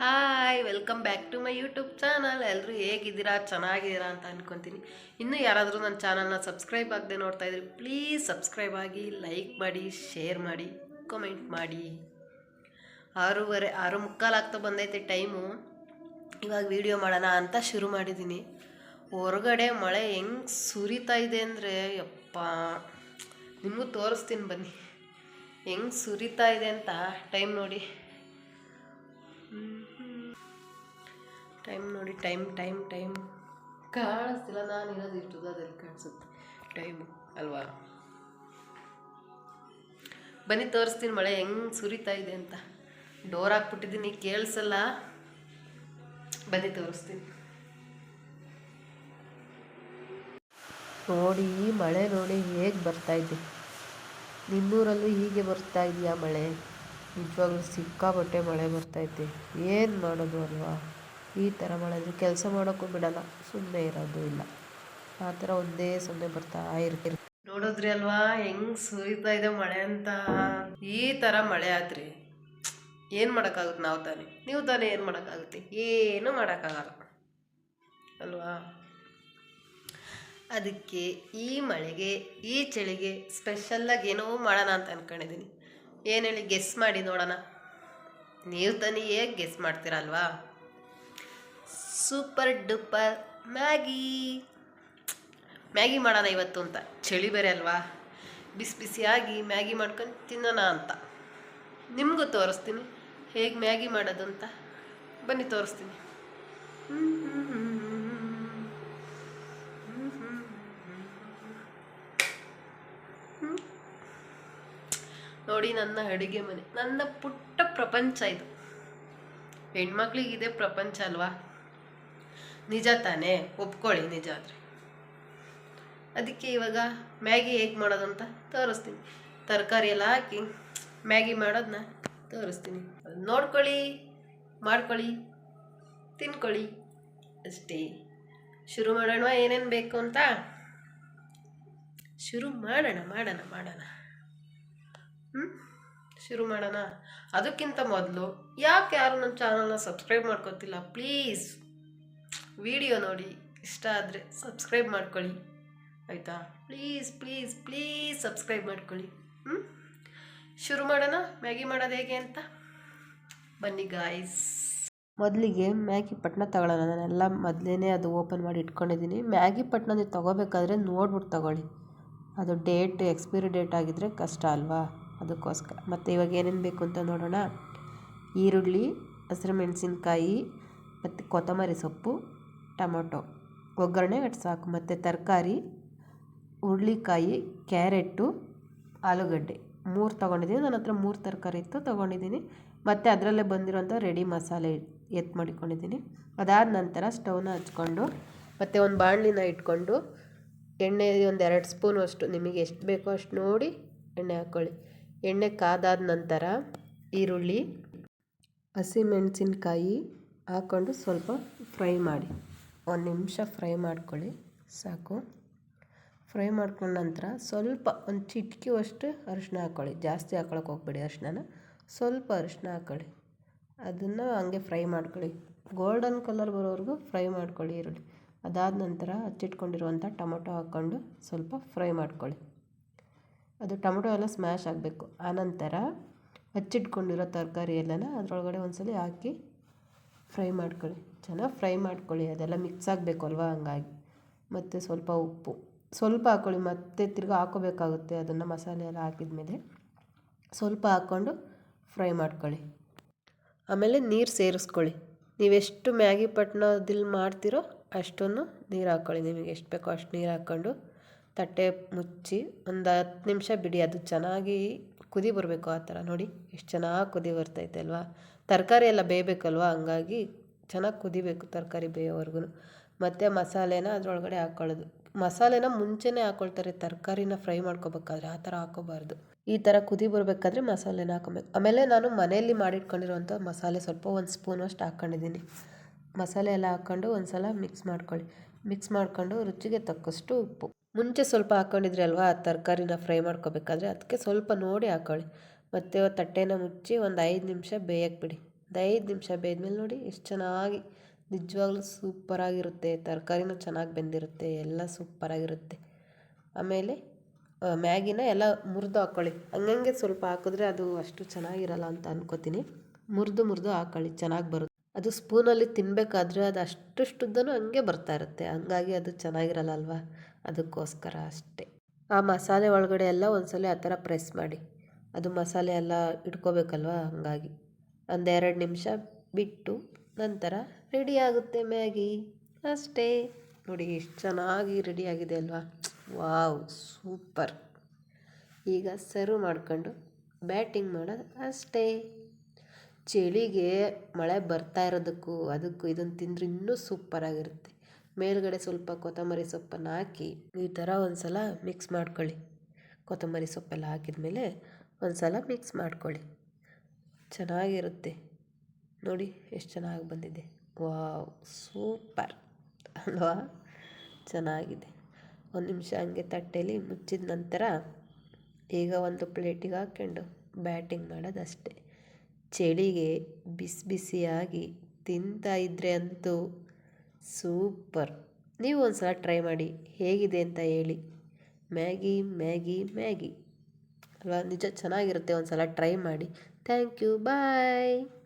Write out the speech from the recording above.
Hi welcome back to my YouTube channel ಎಲ್ಲರೂ ಹೇಗಿದ್ದೀರಾ? ಚೆನ್ನಾಗಿದ್ದೀರಾ ಅಂತ ಅನ್ಕೊತೀನಿ. ಇನ್ನೂ ಯಾರಾದರೂ ನನ್ನ ಚಾನಲ್ನ ಸಬ್ಸ್ಕ್ರೈಬ್ ಆಗದೆ ನೋಡ್ತಾ ಇದ್ರಿ ಪ್ಲೀಸ್ ಸಬ್ಸ್ಕ್ರೈಬ್ ಆಗಿ ಲೈಕ್ ಮಾಡಿ ಶೇರ್ ಮಾಡಿ ಕಮೆಂಟ್ ಮಾಡಿ. ಆರೂವರೆ, ಆರು ಮುಕ್ಕಾಲಾಗ್ತಾ ಬಂದೈತೆ ಟೈಮು ಇವಾಗ ವೀಡಿಯೋ ಮಾಡೋಣ ಅಂತ ಶುರು ಮಾಡಿದ್ದೀನಿ. ಹೊರಗಡೆ ಮಳೆ ಹೆಂಗೆ ಸುರಿತಾ ಇದೆ ಅಂದರೆ, ಯಪ್ಪ, ನಿಮಗೂ ತೋರಿಸ್ತೀನಿ ಬನ್ನಿ. ಹೆಂಗೆ ಸುರಿತಾ ಇದೆ ಅಂತ ಟೈಮ್ ನೋಡಿ. ಟೈಮ್ ನೋಡಿ ಟೈಮ್ ಟೈಮ್ ಟೈಮ್. ಕಾಣಿಸ್ತಿಲ್ಲ ನಾನು ಇರೋದು ಇಷ್ಟು ಅದೆಲ್ಲ ಕಾಣಿಸುತ್ತೆ. ಟೈಮ್ ಅಲ್ವಾ? ಬನ್ನಿ ತೋರಿಸ್ತೀನಿ ಮಳೆ ಹೆಂಗೆ ಸುರಿತಾ ಇದೆ ಅಂತ. ಡೋರ್ ಹಾಕ್ಬಿಟ್ಟಿದ್ದೀನಿ ಕೇಳಿಸಲ್ಲ. ಬನ್ನಿ ತೋರಿಸ್ತೀನಿ. ನೋಡಿ ಈ ಮಳೆ ನೋಡಿ ಹೇಗೆ ಬರ್ತಾ ಇದೆ. ನಿಮ್ಮೂರಲ್ಲೂ ಹೀಗೆ ಬರ್ತಾ ಇದೆಯಾ ಮಳೆ? ನಿಜವಾಗ್ಲೂ ಸಿಕ್ಕಾಪಟ್ಟೆ ಮಳೆ ಬರ್ತೈತೆ. ಏನು ಮಾಡೋದು ಅಲ್ವಾ? ಈ ಥರ ಮಳೆ ಕೆಲಸ ಮಾಡೋಕ್ಕೂ ಬಿಡಲ್ಲ ಸುಮ್ಮನೆ ಇರೋದು ಇಲ್ಲ. ಆ ಥರ ಒಂದೇ ಸುಮ್ಮನೆ ಬರ್ತಾ ಇರ್ತೀರಿ ನೋಡಿದ್ರಿ ಅಲ್ವಾ? ಹೆಂಗ್ ಸುರಿತಾ ಇದೆ ಮಳೆ ಅಂತ. ಈ ಥರ ಮಳೆ ಆದ್ರಿ ಏನು ಮಾಡೋಕ್ಕಾಗುತ್ತೆ ನಾವು ತಾನೇ? ನೀವು ತಾನೇ ಏನು ಮಾಡೋಕ್ಕಾಗುತ್ತೆ? ಏನು ಮಾಡೋಕ್ಕಾಗಲ್ಲ. ಅಲ್ವಾ? ಅದಕ್ಕೆ ಈ ಮಳೆಗೆ, ಈ ಚಳಿಗೆ ಸ್ಪೆಷಲ್ಲಾಗಿ ಏನೋ ಮಾಡೋಣ ಅಂತ ಅಂದ್ಕೊಂಡಿದ್ದೀನಿ ಏನು ಹೇಳಿ ಗೆಸ್ ಮಾಡಿ ನೋಡೋಣ. ನೀವು ತಾನೇ ಹೇಗೆ guess ಮಾಡ್ತೀರಲ್ವಾ? Super duper Maggi. Maggi ಮಾಡೋಣ ಇವತ್ತು ಅಂತ. ಚಳಿ ಬೇರೆ ಅಲ್ವಾ? ಬಿಸಿ ಬಿಸಿಯಾಗಿ ಮ್ಯಾಗಿ ಮಾಡ್ಕೊಂಡು ತಿನ್ನೋಣ ಅಂತ. ನಿಮಗೂ ತೋರಿಸ್ತೀನಿ ಹೇಗೆ ಮ್ಯಾಗಿ ಮಾಡೋದು ಅಂತ. ಬನ್ನಿ ತೋರಿಸ್ತೀನಿ. ನೋಡಿ ನನ್ನ ಅಡುಗೆ ಮನೆ. ನನ್ನ ಪುಟ್ಟ ಪ್ರಪಂಚ ಇದು. ಹೆಣ್ಮಕ್ಳಿಗೆ ಇದೆ ಪ್ರಪಂಚ ಅಲ್ವಾ? ನಿಜ ತಾನೇ. ಒಪ್ಕೊಳ್ಳಿ ನಿಜ ಆದರೆ. ಅದಕ್ಕೆ ಇವಾಗ ಮ್ಯಾಗಿ ಹೇಗೆ ಮಾಡೋದಂತ ತೋರಿಸ್ತೀನಿ. ತರಕಾರಿ ಎಲ್ಲ ಹಾಕಿ ಮ್ಯಾಗಿ ಮಾಡೋದನ್ನ ತೋರಿಸ್ತೀನಿ. ನೋಡ್ಕೊಳ್ಳಿ, ಮಾಡ್ಕೊಳ್ಳಿ, ತಿನ್ಕೊಳ್ಳಿ. ಅಷ್ಟೇ. ಶುರು ಮಾಡೋಣ ಏನೇನು ಬೇಕು ಅಂತ? ಶುರು ಮಾಡೋಣ ಮಾಡೋಣ ಮಾಡೋಣ. ಹ್ಞೂ ಶುರು ಮಾಡೋಣ. ಅದಕ್ಕಿಂತ ಮೊದಲು ಯಾಕೆ ಯಾರು ನನ್ನ ಚಾನಲ್ನ ಸಬ್ಸ್ಕ್ರೈಬ್ ಮಾಡ್ಕೋತಿಲ್ಲ? ಪ್ಲೀಸ್ ವಿಡಿಯೋ ನೋಡಿ. ಇಷ್ಟ ಆದರೆ ಸಬ್ಸ್ಕ್ರೈಬ್ ಮಾಡ್ಕೊಳ್ಳಿ. ಆಯಿತಾ? ಪ್ಲೀಸ್ ಪ್ಲೀಸ್ ಪ್ಲೀಸ್ ಸಬ್ಸ್ಕ್ರೈಬ್ ಮಾಡ್ಕೊಳ್ಳಿ. ಹ್ಞೂ ಶುರು ಮಾಡೋಣ. ಮ್ಯಾಗಿ ಮಾಡೋದು ಹೇಗೆ ಅಂತ? ಬನ್ನಿ ಗಾಯ್ಸ್ ಮೊದಲಿಗೆ ಮ್ಯಾಗಿ ಪಟ್ನ ತಗೊಳ್ಳೋಣ. ನಾನೆಲ್ಲ ಮೊದಲೇ ಅದು ಓಪನ್ ಮಾಡಿ ಇಟ್ಕೊಂಡಿದ್ದೀನಿ. ಮ್ಯಾಗಿ ಪಟ್ನ ನೀವು ತೊಗೋಬೇಕಾದ್ರೆ ನೋಡ್ಬಿಟ್ಟು ತಗೊಳ್ಳಿ. ಅದು ಡೇಟ್, ಎಕ್ಸ್ಪೈರಿ ಡೇಟ್ ಆಗಿದ್ದರೆ ಕಷ್ಟ ಅಲ್ವಾ? ಅದಕ್ಕೋಸ್ಕರ. ಮತ್ತು ಇವಾಗ ಏನೇನು ಬೇಕು ಅಂತ ನೋಡೋಣ. ಈರುಳ್ಳಿ, ಹಸಿರು ಮೆಣಸಿನ್ಕಾಯಿ, ಮತ್ತು ಕೊತ್ತಂಬರಿ ಸೊಪ್ಪು, ಟೊಮೊಟೊ. ಒಗ್ಗರಣೆ ಸಾಕು. ಮತ್ತು ತರಕಾರಿ, ಹುರ್ಳಿಕಾಯಿ, ಕ್ಯಾರೆಟು, ಆಲೂಗಡ್ಡೆ. ಮೂರು ತೊಗೊಂಡಿದ್ದೀನಿ. ನನ್ನ ಹತ್ರ ಮೂರು ತರಕಾರಿ ಇತ್ತು, ತೊಗೊಂಡಿದ್ದೀನಿ. ಮತ್ತು ಅದರಲ್ಲೇ ಬಂದಿರೋಂಥ ರೆಡಿ ಮಸಾಲೆ ಎತ್ತು ಮಾಡಿಕೊಂಡಿದ್ದೀನಿ. ಅದಾದ ನಂತರ ಸ್ಟವ್ನ ಹಚ್ಕೊಂಡು, ಮತ್ತು ಒಂದು ಬಾಣಲಿನ ಇಟ್ಕೊಂಡು, ಎಣ್ಣೆ ಒಂದು ಎರಡು ಸ್ಪೂನು ಅಷ್ಟು, ನಿಮಗೆ ಎಷ್ಟು ಬೇಕೋ ಅಷ್ಟು ನೋಡಿ ಎಣ್ಣೆ ಹಾಕ್ಕೊಳ್ಳಿ ಎಣ್ಣೆ ಕಾದಾದ ನಂತರ ಈರುಳ್ಳಿ, ಹಸಿಮೆಣಸಿನ್ಕಾಯಿ ಹಾಕ್ಕೊಂಡು ಸ್ವಲ್ಪ ಫ್ರೈ ಮಾಡಿ. ಒಂದು ನಿಮಿಷ ಫ್ರೈ ಮಾಡ್ಕೊಳ್ಳಿ, ಸಾಕು. ಫ್ರೈ ಮಾಡ್ಕೊಂಡ ನಂತರ ಸ್ವಲ್ಪ ಒಂದು ಚಿಟಿಕೆಯಷ್ಟು ಅರಿಶಿನ ಹಾಕ್ಕೊಳ್ಳಿ ಜಾಸ್ತಿ ಹಾಕ್ಕೊಳಕ್ಕೆ ಹೋಗ್ಬೇಡಿ ಅರಿಶಿನ ಸ್ವಲ್ಪ ಅರಿಶಿನ ಹಾಕ್ಕೊಳ್ಳಿ ಅದನ್ನು ಹಂಗೆ ಫ್ರೈ ಮಾಡ್ಕೊಳ್ಳಿ. ಗೋಲ್ಡನ್ ಕಲರ್ ಬರೋವರೆಗೂ ಫ್ರೈ ಮಾಡ್ಕೊಳ್ಳಿ ಈರುಳ್ಳಿ. ಅದಾದ ನಂತರ ಹಚ್ಚಿಟ್ಕೊಂಡಿರುವಂಥ ಟೊಮೊಟೊ ಹಾಕ್ಕೊಂಡು ಸ್ವಲ್ಪ ಫ್ರೈ ಮಾಡ್ಕೊಳ್ಳಿ. ಅದು ಟೊಮೊಟೊ ಎಲ್ಲ ಸ್ಮ್ಯಾಶ್ ಆಗಬೇಕು. ಆನಂತರ ಹಚ್ಚಿಟ್ಕೊಂಡಿರೋ ತರಕಾರಿ ಎಲ್ಲನ ಅದರೊಳಗಡೆ ಒಂದ್ಸಲ ಹಾಕಿ ಫ್ರೈ ಮಾಡ್ಕೊಳ್ಳಿ. ಚೆನ್ನಾಗಿ ಫ್ರೈ ಮಾಡ್ಕೊಳ್ಳಿ. ಅದೆಲ್ಲ ಮಿಕ್ಸ್ ಆಗಬೇಕು ಅಲ್ವಾ ಹಂಗಾಗಿ. ಮತ್ತು ಸ್ವಲ್ಪ ಉಪ್ಪು. ಸ್ವಲ್ಪ ಹಾಕ್ಕೊಳ್ಳಿ ಮತ್ತೆ ತಿರ್ಗಿ ಹಾಕೋಬೇಕಾಗುತ್ತೆ ಅದನ್ನು ಮಸಾಲೆ ಎಲ್ಲ ಹಾಕಿದ ಮೇಲೆ ಸ್ವಲ್ಪ ಹಾಕ್ಕೊಂಡು ಫ್ರೈ ಮಾಡ್ಕೊಳ್ಳಿ. ಆಮೇಲೆ ನೀರು ಸೇರಿಸ್ಕೊಳ್ಳಿ. ನೀವೆಷ್ಟು ಮ್ಯಾಗಿ ಪಟ್ನದಲ್ಲಿ ಮಾಡ್ತೀರೋ ಅಷ್ಟನ್ನು ನೀರು ಹಾಕ್ಕೊಳ್ಳಿ. ನಿಮಗೆ ಎಷ್ಟು ಬೇಕೋ ಅಷ್ಟು ನೀರು ಹಾಕ್ಕೊಂಡು ತಟ್ಟೆ ಮುಚ್ಚಿ ಒಂದು ಹತ್ತು ನಿಮಿಷ ಬಿಡಿ, ಅದು ಚೆನ್ನಾಗಿ ಕುದಿ ಬರಬೇಕು ಆ ಥರ. ನೋಡಿ, ಎಷ್ಟು ಚೆನ್ನಾಗಿ ಕುದಿ ಬರ್ತೈತೆ ಅಲ್ವಾ? ತರಕಾರಿ ಎಲ್ಲ ಬೇಯಬೇಕಲ್ವ? ಹಂಗಾಗಿ ಚೆನ್ನಾಗಿ ಕುದಿಬೇಕು ತರಕಾರಿ ಬೇಯೋವರೆಗೂ ಮತ್ತು ಮಸಾಲೆನ ಅದರೊಳಗಡೆ ಹಾಕ್ಕೊಳ್ಳೋದು ಮಸಾಲೆನ ಮುಂಚೆನೇ ಹಾಕ್ಕೊಳ್ತಾರೆ ತರಕಾರಿನ ಫ್ರೈ ಮಾಡ್ಕೋಬೇಕಾದ್ರೆ ಆ ಥರ ಹಾಕೋಬಾರ್ದು. ಈ ಥರ ಕುದಿ ಬರಬೇಕಾದ್ರೆ ಮಸಾಲೆನ ಹಾಕೊಬೇಕು. ಆಮೇಲೆ ನಾನು ಮನೆಯಲ್ಲಿ ಮಾಡಿಟ್ಕೊಂಡಿರುವಂಥ ಮಸಾಲೆ ಸ್ವಲ್ಪ ಒಂದು ಸ್ಪೂನ್ ಅಷ್ಟು ಹಾಕ್ಕೊಂಡಿದ್ದೀನಿ ಮಸಾಲೆ ಎಲ್ಲ ಹಾಕ್ಕೊಂಡು ಒಂದು ಸಲ ಮಿಕ್ಸ್ ಮಾಡ್ಕೊಳ್ಳಿ. ಮಿಕ್ಸ್ ಮಾಡ್ಕೊಂಡು ರುಚಿಗೆ ತಕ್ಕಷ್ಟು ಉಪ್ಪು. ಮುಂಚೆ ಸ್ವಲ್ಪ ಹಾಕ್ಕೊಂಡಿದ್ರಿ ಅಲ್ವಾ? ಆ ತರಕಾರಿನ ಫ್ರೈ ಮಾಡ್ಕೋಬೇಕಾದ್ರೆ ಅದಕ್ಕೆ ಸ್ವಲ್ಪ ನೋಡಿ ಹಾಕ್ಕೊಳ್ಳಿ ಮತ್ತು ತಟ್ಟೆನ ಮುಚ್ಚಿ ಒಂದು ಐದು ನಿಮಿಷ ಬೇಯಕ್ಕೆ ಬಿಡಿ. ಒಂದು ಐದು ನಿಮಿಷ ಬೇಯ್ದ್ಮೇಲೆ ನೋಡಿ ಎಷ್ಟು ಚೆನ್ನಾಗಿ, ನಿಜವಾಗ್ಲೂ ಸೂಪರಾಗಿರುತ್ತೆ. ತರಕಾರಿನೂ ಚೆನ್ನಾಗಿ ಬೆಂದಿರುತ್ತೆ, ಎಲ್ಲ ಸೂಪರಾಗಿರುತ್ತೆ. ಆಮೇಲೆ ಮ್ಯಾಗಿನ ಎಲ್ಲ ಮುರಿದು ಹಾಕ್ಕೊಳ್ಳಿ ಹಂಗಂಗೆ ಸ್ವಲ್ಪ ಹಾಕಿದ್ರೆ ಅದು ಅಷ್ಟು ಚೆನ್ನಾಗಿರಲ್ಲ ಅಂತ ಅನ್ಕೋತೀನಿ. ಮುರಿದು ಮುರಿದು ಹಾಕ್ಕೊಳ್ಳಿ ಚೆನ್ನಾಗಿ ಬರುತ್ತೆ. ಅದು ಸ್ಪೂನಲ್ಲಿ ತಿನ್ನಬೇಕಾದ್ರೆ ಅದು ಅಷ್ಟುಷ್ಟುದ್ದನೂ ಹಂಗೆ ಬರ್ತಾ ಇರುತ್ತೆ. ಹಂಗಾಗಿ ಅದು ಚೆನ್ನಾಗಿರಲ್ಲ ಅಲ್ವಾ? ಅದಕ್ಕೋಸ್ಕರ ಅಷ್ಟೇ. ಆ ಮಸಾಲೆ ಒಳಗಡೆ ಎಲ್ಲ ಒಂದ್ಸಲ ಆ ಥರ ಪ್ರೆಸ್ ಮಾಡಿ. ಅದು ಮಸಾಲೆ ಎಲ್ಲ ಇಟ್ಕೋಬೇಕಲ್ವಾ ಹಂಗಾಗಿ. ಒಂದೆರಡು ನಿಮಿಷ ಬಿಟ್ಟು ನಂತರ ರೆಡಿ ಆಗುತ್ತೆ ಮ್ಯಾಗಿ. ಅಷ್ಟೇ. ನೋಡಿ ಎಷ್ಟು ಚೆನ್ನಾಗಿ ರೆಡಿ ಆಗಿದೆ ಅಲ್ವಾ? Wow, super. ಈಗ ಸರ್ವ್ ಮಾಡ್ಕೊಂಡು ಬ್ಯಾಟಿಂಗ್ ಮಾಡೋದು ಅಷ್ಟೇ. ಚಳಿಗೆ ಮಳೆ ಬರ್ತಾ ಇರೋದಕ್ಕೂ ಅದಕ್ಕೂ ಇದನ್ನು ತಿಂದರೆ ಇನ್ನೂ ಸೂಪರಾಗಿರುತ್ತೆ. ಮೇಲ್ಗಡೆ ಸ್ವಲ್ಪ ಕೊತ್ತಂಬರಿ ಸೊಪ್ಪನ್ನು ಹಾಕಿ ಈ ಥರ ಒಂದು ಸಲ ಮಿಕ್ಸ್ ಮಾಡ್ಕೊಳ್ಳಿ. ಕೊತ್ತಂಬರಿ ಸೊಪ್ಪೆಲ್ಲ ಹಾಕಿದ್ಮೇಲೆ ಒಂದು ಸಲ ಮಿಕ್ಸ್ ಮಾಡ್ಕೊಳ್ಳಿ. ಚೆನ್ನಾಗಿರುತ್ತೆ. ನೋಡಿ ಎಷ್ಟು ಚೆನ್ನಾಗಿ ಬಂದಿದೆ. Wow, super. ಅಲ್ವಾ? ಚೆನ್ನಾಗಿದೆ. ಒಂದು ನಿಮಿಷ ಹಂಗೆ ತಟ್ಟೆಯಲ್ಲಿ ಮುಚ್ಚಿದ ನಂತರ ಈಗ ಒಂದು ಪ್ಲೇಟಿಗೆ ಹಾಕ್ಕೊಂಡು ಬ್ಯಾಟಿಂಗ್ ಮಾಡೋದಷ್ಟೇ. ಚಳಿಗೆ ಬಿಸಿ ಬಿಸಿಯಾಗಿ ತಿಂತಾ ಇದ್ದರೆ ಅಂತೂ ಸೂಪರ್. ನೀವು ಒಂದು ಸಲ ಟ್ರೈ ಮಾಡಿ, ಹೇಗಿದೆ ಅಂತ ಹೇಳಿ. Maggi Maggi Maggi. ಅಲ್ವಾ? ನಿಜ ಚೆನ್ನಾಗಿರುತ್ತೆ ಒಂದು ಸಲ ಟ್ರೈ ಮಾಡಿ. Thank you, bye.